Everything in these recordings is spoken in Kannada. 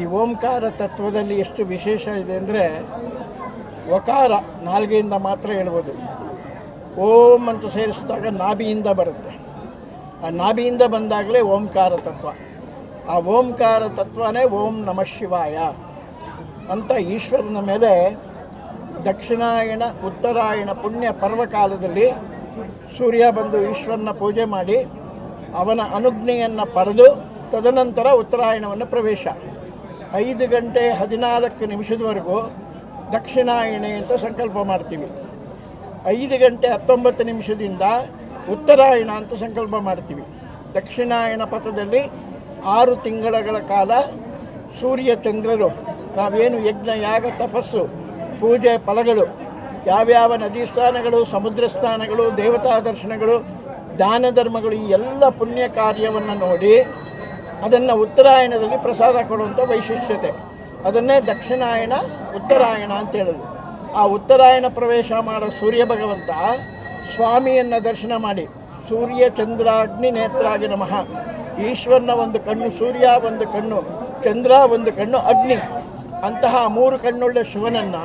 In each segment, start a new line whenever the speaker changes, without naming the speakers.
ಈ ಓಂಕಾರ ತತ್ವದಲ್ಲಿ ಎಷ್ಟು ವಿಶೇಷ ಇದೆ ಅಂದರೆ ಒಕಾರ ನಾಲ್ಗೆಯಿಂದ ಮಾತ್ರ ಹೇಳ್ಬೋದು. ಓಂ ಅಂತ ಸೇರಿಸಿದಾಗ ನಾಭಿಯಿಂದ ಬರುತ್ತೆ. ಆ ನಾಭಿಯಿಂದ ಬಂದಾಗಲೇ ಓಂಕಾರ ತತ್ವ. ಆ ಓಂಕಾರ ತತ್ವನೇ ಓಂ ನಮಃ ಶಿವಾಯ ಅಂತ ಈಶ್ವರನ ಮೇಲೆ ದಕ್ಷಿಣಾಯಣ, ಉತ್ತರಾಯಣ, ಪುಣ್ಯ ಪರ್ವಕಾಲದಲ್ಲಿ ಸೂರ್ಯ ಬಂದು ಈಶ್ವರನ ಪೂಜೆ ಮಾಡಿ ಅವನ ಅನುಜ್ಞೆಯನ್ನು ಪಡೆದು ತದನಂತರ ಉತ್ತರಾಯಣವನ್ನು ಪ್ರವೇಶ. ಐದು ಗಂಟೆ ಹದಿನಾಲ್ಕು ನಿಮಿಷದವರೆಗೂ ದಕ್ಷಿಣಾಯಣೆ ಅಂತ ಸಂಕಲ್ಪ ಮಾಡ್ತೀವಿ. ಐದು ಗಂಟೆ ಹತ್ತೊಂಬತ್ತು ನಿಮಿಷದಿಂದ ಉತ್ತರಾಯಣ ಅಂತ ಸಂಕಲ್ಪ ಮಾಡ್ತೀವಿ. ದಕ್ಷಿಣಾಯಣ ಪಥದಲ್ಲಿ ಆರು ತಿಂಗಳ ಕಾಲ ಸೂರ್ಯ ಚಂದ್ರರು, ನಾವೇನು ಯಜ್ಞ, ಯಾಗ, ತಪಸ್ಸು, ಪೂಜೆ, ಫಲಗಳು, ಯಾವ್ಯಾವ ನದಿ ಸ್ಥಾನಗಳು ಸಮುದ್ರ ಸ್ಥಾನಗಳು ದೇವತಾ ದರ್ಶನಗಳು, ದಾನ ಧರ್ಮಗಳು, ಈ ಎಲ್ಲ ಪುಣ್ಯ ಕಾರ್ಯವನ್ನು ನೋಡಿ ಅದನ್ನು ಉತ್ತರಾಯಣದಲ್ಲಿ ಪ್ರಸಾದ ಕೊಡುವಂಥ ವೈಶಿಷ್ಟ್ಯತೆ. ಅದನ್ನೇ ದಕ್ಷಿಣಾಯಣ, ಉತ್ತರಾಯಣ ಅಂತ ಹೇಳೋದು. ಆ ಉತ್ತರಾಯಣ ಪ್ರವೇಶ ಮಾಡೋ ಸೂರ್ಯ ಭಗವಂತ ಸ್ವಾಮಿಯನ್ನು ದರ್ಶನ ಮಾಡಿ. ಸೂರ್ಯ ಚಂದ್ರ ಅಗ್ನಿ ನೇತ್ರಾಗಿ ನಮಃ. ಈಶ್ವರನ ಒಂದು ಕಣ್ಣು, ಸೂರ್ಯ ಒಂದು ಕಣ್ಣು, ಚಂದ್ರ ಒಂದು ಕಣ್ಣು, ಅಗ್ನಿ. ಅಂತಹ ಮೂರು ಕಣ್ಣುಳ್ಳ ಶಿವನನ್ನು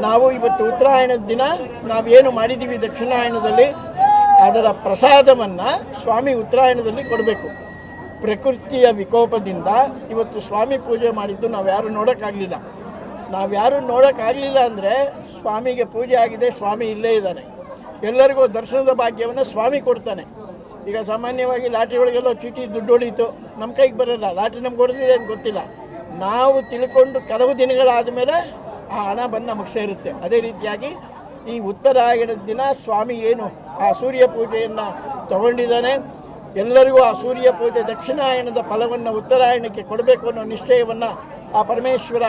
ನಾವು ಇವತ್ತು ಉತ್ತರಾಯಣದ ದಿನ ನಾವೇನು ಮಾಡಿದ್ದೀವಿ ದಕ್ಷಿಣಾಯಣದಲ್ಲಿ, ಅದರ ಪ್ರಸಾದವನ್ನು ಸ್ವಾಮಿ ಉತ್ತರಾಯಣದಲ್ಲಿ ಕೊಡಬೇಕು. ಪ್ರಕೃತಿಯ ವಿಕೋಪದಿಂದ ಇವತ್ತು ಸ್ವಾಮಿ ಪೂಜೆ ಮಾಡಿದ್ದು ನಾವು ಯಾರು ನೋಡೋಕ್ಕಾಗಲಿಲ್ಲ. ನಾವು ಯಾರು ನೋಡೋಕ್ಕಾಗಲಿಲ್ಲ ಅಂದರೆ ಸ್ವಾಮಿಗೆ ಪೂಜೆ ಆಗಿದೆ, ಸ್ವಾಮಿ ಇಲ್ಲೇ ಇದ್ದಾನೆ. ಎಲ್ಲರಿಗೂ ದರ್ಶನದ ಭಾಗ್ಯವನ್ನು ಸ್ವಾಮಿ ಕೊಡ್ತಾನೆ. ಈಗ ಸಾಮಾನ್ಯವಾಗಿ ಲಾಟ್ರಿ ಒಳಗೆಲ್ಲೋ ಚೀಟಿ ದುಡ್ಡು ಹೊಡೀತು ನಮ್ಮ ಕೈಗೆ ಬರೋಲ್ಲ. ಲಾಟ್ರಿ ನಮ್ಗೆ ಹೊಡೆದಿದೆ ಅಂತ ಗೊತ್ತಿಲ್ಲ. ನಾವು ತಿಳ್ಕೊಂಡು ಕೆಲವು ದಿನಗಳಾದ ಮೇಲೆ ಆ ಹಣ ಬಂದು ನಮಗೆ ಸೇರುತ್ತೆ ಅದೇ ರೀತಿಯಾಗಿ ಈ ಉತ್ತರಾಯಣದ ದಿನ ಸ್ವಾಮಿ ಏನು ಆ ಸೂರ್ಯ ಪೂಜೆಯನ್ನು ತಗೊಂಡಿದ್ದಾನೆ. ಎಲ್ಲರಿಗೂ ಆ ಸೂರ್ಯ ಪೂಜೆ ದಕ್ಷಿಣಾಯನದ ಫಲವನ್ನು ಉತ್ತರಾಯಣಕ್ಕೆ ಕೊಡಬೇಕು ಅನ್ನೋ ನಿಶ್ಚಯವನ್ನು ಆ ಪರಮೇಶ್ವರ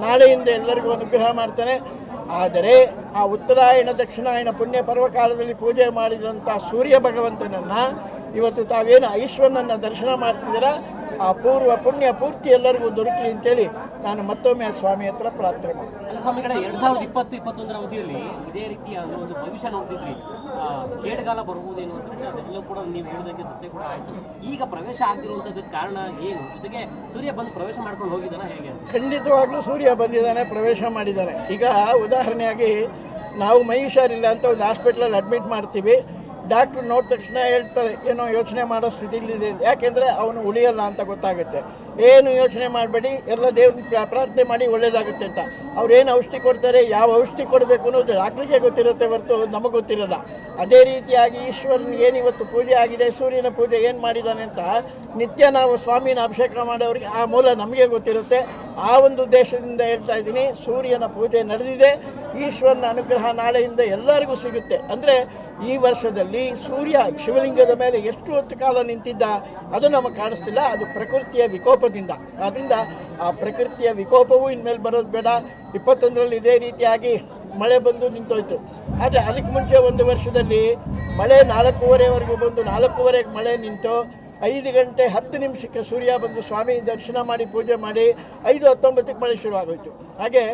ನಾಳೆಯಿಂದ ಎಲ್ಲರಿಗೂ ಅನುಗ್ರಹ ಮಾಡ್ತಾನೆ. ಆದರೆ ಆ ಉತ್ತರಾಯಣ ದಕ್ಷಿಣಾಯನ ಪುಣ್ಯ ಪರ್ವಕಾಲದಲ್ಲಿ ಪೂಜೆ ಮಾಡಿದಂಥ ಸೂರ್ಯ ಭಗವಂತನನ್ನು ಇವತ್ತು ತಾವೇನು ಐಶ್ವರನನ್ನ ದರ್ಶನ ಮಾಡ್ತಿದ್ದೀರಾ? ಆ ಪೂರ್ವ ಪುಣ್ಯ ಪೂರ್ತಿ ಎಲ್ಲರಿಗೂ ದೊರಕಲಿ ಅಂತೇಳಿ ನಾನು ಮತ್ತೊಮ್ಮೆ ಆ ಸ್ವಾಮಿ ಹತ್ರ ಪ್ರಾರ್ಥನೆ ಮಾಡ್ತೀನಿ.
ಅಲ್ಲ ಸ್ವಾಮಿಗಳೇ ಎರಡ್ ಸಾವಿರದ ಇಪ್ಪತ್ತು ಇಪ್ಪತ್ತೊಂದರ ಅವಧಿಯಲ್ಲಿ ಇದೇ ರೀತಿಯ ಒಂದು ಒಂದು ಭವಿಷ್ಯ ನೋಡ್ತಿದ್ರಿ ಆ, ಕೇಡುಗಾಲ ಬರ್ಬೋದೇನೋ ಅಂತ ಅದೆಲ್ಲ ಕೂಡ ನೀವು ಹೇಳಿದಂಗೆ ಸತ್ಯ ಕೂಡ ಆಯ್ತು. ಈಗ ಪ್ರವೇಶ ಕಾರಣ ಏನು? ಜೊತೆಗೆ ಸೂರ್ಯ ಬಂದು ಪ್ರವೇಶ ಮಾಡ್ಕೊಂಡು ಹೋಗಿದ್ದಾನ ಹೇಗೆ? ಅಂತ
ಖಂಡಿತವಾಗ್ಲೂ ಸೂರ್ಯ ಬಂದಿದ್ದಾನೆ ಪ್ರವೇಶ ಮಾಡಿದ್ದಾನೆ. ಈಗ ಉದಾಹರಣೆಯಾಗಿ ನಾವು ಮೈ ಹುಷಾರಿಲ್ಲ ಅಂತ ಒಂದು ಹಾಸ್ಪಿಟ್ಲಲ್ಲಿ ಅಡ್ಮಿಟ್ ಮಾಡ್ತೀವಿ. ಡಾಕ್ಟ್ರು ನೋಡಿದ ತಕ್ಷಣ ಹೇಳ್ತಾರೆ, ಏನೋ ಯೋಚನೆ ಮಾಡೋ ಸ್ಥಿತಿಲಿದೆ. ಯಾಕೆಂದರೆ ಅವನು ಉಳಿಯಲ್ಲ ಅಂತ ಗೊತ್ತಾಗುತ್ತೆ. ಏನು ಯೋಚನೆ ಮಾಡಬೇಡಿ, ಎಲ್ಲ ದೇವ್ರನ್ನ ಪ್ರಾರ್ಥನೆ ಮಾಡಿ ಒಳ್ಳೆಯದಾಗುತ್ತೆ ಅಂತ. ಅವ್ರು ಏನು ಔಷಧಿ ಕೊಡ್ತಾರೆ, ಯಾವ ಔಷಧಿ ಕೊಡಬೇಕು ಅನ್ನೋದು ಡಾಕ್ಟ್ರಿಗೆ ಗೊತ್ತಿರುತ್ತೆ ಹೊರತು ನಮಗೆ ಗೊತ್ತಿರಲ್ಲ. ಅದೇ ರೀತಿಯಾಗಿ ಈಶ್ವರನಿಗೆ ಏನು ಇವತ್ತು ಪೂಜೆ ಆಗಿದೆ, ಸೂರ್ಯನ ಪೂಜೆ ಏನು ಮಾಡಿದ್ದಾನೆ ಅಂತ ನಿತ್ಯ ನಾವು ಸ್ವಾಮಿನ ಅಭಿಷೇಕ ಮಾಡೋರಿಗೆ ಆ ಮೂಲ ನಮಗೆ ಗೊತ್ತಿರುತ್ತೆ. ಆ ಒಂದು ಉದ್ದೇಶದಿಂದ ಹೇಳ್ತಾ ಇದ್ದೀನಿ, ಸೂರ್ಯನ ಪೂಜೆ ನಡೆದಿದೆ, ಈಶ್ವರನ ಅನುಗ್ರಹ ನಾಳೆಯಿಂದ ಎಲ್ಲರಿಗೂ ಸಿಗುತ್ತೆ. ಅಂದರೆ ಈ ವರ್ಷದಲ್ಲಿ ಸೂರ್ಯ ಶಿವಲಿಂಗದ ಮೇಲೆ ಎಷ್ಟು ಹೊತ್ತು ಕಾಲ ನಿಂತಿದ್ದ ಅದು ನಮಗೆ ಕಾಣಿಸ್ತಿಲ್ಲ. ಅದು ಪ್ರಕೃತಿಯ ವಿಕೋಪದಿಂದ. ಆದ್ದರಿಂದ ಆ ಪ್ರಕೃತಿಯ ವಿಕೋಪವೂ ಇನ್ಮೇಲೆ ಬರೋದು ಬೇಡ. ಇಪ್ಪತ್ತೊಂದರಲ್ಲಿ ಇದೇ ರೀತಿಯಾಗಿ ಮಳೆ ಬಂದು ನಿಂತೋಯ್ತು. ಆದರೆ ಅದಕ್ಕೆ ಮುಂಚೆ ಒಂದು ವರ್ಷದಲ್ಲಿ ಮಳೆ ನಾಲ್ಕೂವರೆವರೆಗೂ ಬಂದು ನಾಲ್ಕೂವರೆಗೆ ಮಳೆ ನಿಂತು ಐದು ಗಂಟೆ ಹತ್ತು ನಿಮಿಷಕ್ಕೆ ಸೂರ್ಯ ಬಂದು ಸ್ವಾಮಿ ದರ್ಶನ ಮಾಡಿ ಪೂಜೆ ಮಾಡಿ ಐದು ಹತ್ತೊಂಬತ್ತಕ್ಕೆ ಮಳೆ ಶುರುವಾಗೋಯ್ತು. ಹಾಗೆ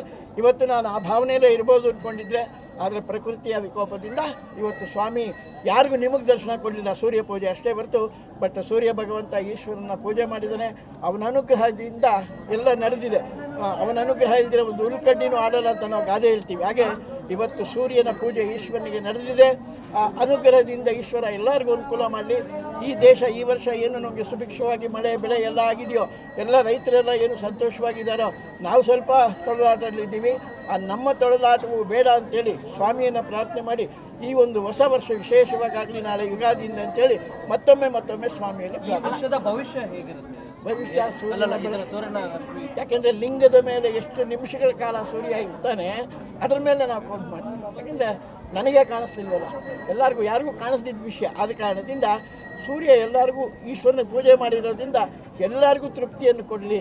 ಇವತ್ತು ನಾನು ಆ ಭಾವನೆಯಲ್ಲೇ ಇರ್ಬೋದು ಅಂದ್ಕೊಂಡಿದ್ರೆ, ಆದರೆ ಪ್ರಕೃತಿಯ ವಿಕೋಪದಿಂದ ಇವತ್ತು ಸ್ವಾಮಿ ಯಾರಿಗೂ ನಿಮಗೆ ದರ್ಶನ ಕೊಡಲಿಲ್ಲ, ಸೂರ್ಯ ಪೂಜೆ ಅಷ್ಟೇ ಬರ್ತು ಬಟ್ ಸೂರ್ಯ ಭಗವಂತ ಈಶ್ವರನ ಪೂಜೆ ಮಾಡಿದ್ದಾನೆ ಅವನ ಅನುಗ್ರಹದಿಂದ ಎಲ್ಲ ನಡೆದಿದೆ. ಅವನ ಅನುಗ್ರಹ ಇಲ್ದಿರೋ ಒಂದು ಉಲ್ಕಡ್ಡಿನೂ ಆಡಲ್ಲ ಅಂತ ನಾವು ಗಾದೆ ಹೇಳ್ತೀವಿ. ಹಾಗೆ ಇವತ್ತು ಸೂರ್ಯನ ಪೂಜೆ ಈಶ್ವರನಿಗೆ ನಡೆದಿದೆ. ಆ ಅನುಗ್ರಹದಿಂದ ಈಶ್ವರ ಎಲ್ಲರಿಗೂ ಅನುಕೂಲ ಮಾಡಲಿ. ಈ ದೇಶ ಈ ವರ್ಷ ಏನು ನಮಗೆ ಸುಭಿಕ್ಷವಾಗಿ ಮಳೆ, ಬೆಳೆ ಎಲ್ಲ ಆಗಿದೆಯೋ, ಎಲ್ಲ ರೈತರೆಲ್ಲ ಏನು ಸಂತೋಷವಾಗಿದ್ದಾರೋ, ನಾವು ಸ್ವಲ್ಪ ತೊಳಲಾಟದಲ್ಲಿದ್ದೀವಿ ಆ ನಮ್ಮ ತೊಳಲಾಟವು ಬೇಡ ಅಂತೇಳಿ ಸ್ವಾಮಿಯನ್ನು ಪ್ರಾರ್ಥನೆ ಮಾಡಿ, ಈ ಒಂದು ಹೊಸ ವರ್ಷ ವಿಶೇಷವಾಗಿ ನಾಳೆ ಯುಗಾದಿಯಿಂದ ಅಂತೇಳಿ ಮತ್ತೊಮ್ಮೆ ಮತ್ತೊಮ್ಮೆ ಸ್ವಾಮಿಯಲ್ಲಿ
ಭವಿಷ್ಯ ಹೇಗಿರುತ್ತೆ?
ಭವಿಷ್ಯ
ಸೂರ್ಯ
ಸೂರ್ಯನ
ಸೂರ್ಯನ
ಯಾಕೆಂದರೆ ಲಿಂಗದ ಮೇಲೆ ಎಷ್ಟು ನಿಮಿಷಗಳ ಕಾಲ ಸೂರ್ಯ ಇರ್ತಾನೆ ಅದ್ರ ಮೇಲೆ ನಾವು ಕೌಂಟ್ ಮಾಡ್ತೀವಿ ಯಾಕೆಂದರೆ ನನಗೆ ಕಾಣಿಸ್ತಿಲ್ವಲ್ಲ. ಎಲ್ಲರಿಗೂ ಯಾರಿಗೂ ಕಾಣಿಸ್ತಿದ್ದ ವಿಷಯ ಆದ ಕಾರಣದಿಂದ ಸೂರ್ಯ ಎಲ್ಲರಿಗೂ ಈಶ್ವರನ ಪೂಜೆ ಮಾಡಿರೋದ್ರಿಂದ ಎಲ್ಲರಿಗೂ ತೃಪ್ತಿಯನ್ನು ಕೊಡಲಿ.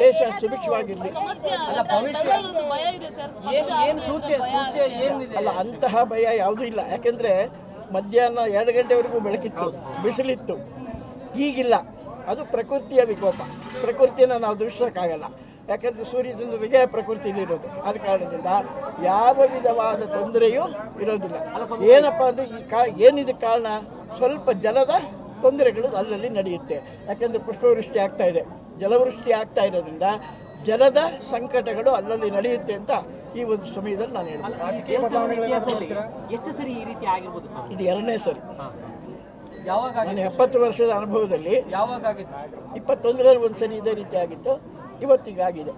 ದೇಶ ಸುಭಿಕ್ಷವಾಗಿರಲಿ.
ಅಲ್ಲ ಭವಿಷ್ಯ ಏನ್ ಏನ್ ಸೂಚ್ಯ ಸೂಚ್ಯ ಏನಿದೆ?
ಅಲ್ಲ ಅಂತಹ ಭಯ ಯಾವುದೂ ಇಲ್ಲ. ಯಾಕೆಂದರೆ ಮಧ್ಯಾಹ್ನ ಎರಡು ಗಂಟೆವರೆಗೂ ಬೆಳಕಿತ್ತು ಬಿಸಿಲಿತ್ತು. ಈಗಿಲ್ಲ. ಅದು ಪ್ರಕೃತಿಯ ವಿಕೋಪ. ಪ್ರಕೃತಿಯನ್ನು ನಾವು ದೂಷಿಸೋಕ್ಕಾಗಲ್ಲ ಯಾಕಂದರೆ ಸೂರ್ಯಚಂದ್ರನಿಗೆ ಪ್ರಕೃತಿಯಲ್ಲಿ ಇರೋದು. ಆದ ಕಾರಣದಿಂದ ಯಾವ ವಿಧವಾದ ತೊಂದರೆಯೂ ಇರೋದಿಲ್ಲ. ಏನಪ್ಪ ಅಂದರೆ ಈ ಕಾ ಏನಿದ ಕಾರಣ? ಸ್ವಲ್ಪ ಜಲದ ತೊಂದರೆಗಳು ಅಲ್ಲಲ್ಲಿ ನಡೆಯುತ್ತೆ. ಯಾಕೆಂದರೆ ಪುಷ್ಪವೃಷ್ಟಿ ಆಗ್ತಾ ಇದೆ. ಜಲವೃಷ್ಟಿ ಆಗ್ತಾ ಇರೋದ್ರಿಂದ ಜಲದ ಸಂಕಟಗಳು ಅಲ್ಲಲ್ಲಿ ನಡೆಯುತ್ತೆ ಅಂತ ಈ ಒಂದು ಸಮಯದಲ್ಲಿ ನಾನು ಹೇಳ್ತೀನಿ ಇದು ಎರಡನೇ ಸರಿ.
ಯಾವಾಗ
ನನ್ನ ಎಪ್ಪತ್ತು ವರ್ಷದ ಅನುಭವದಲ್ಲಿ
ಯಾವಾಗ ಆಗಿತ್ತು
ಇಪ್ಪತ್ತೊಂದರಲ್ಲಿ ಒಂದ್ಸರಿ ಇದೇ ರೀತಿ ಆಗಿತ್ತು. ಇವತ್ತಿಗಾಗಿದೆ.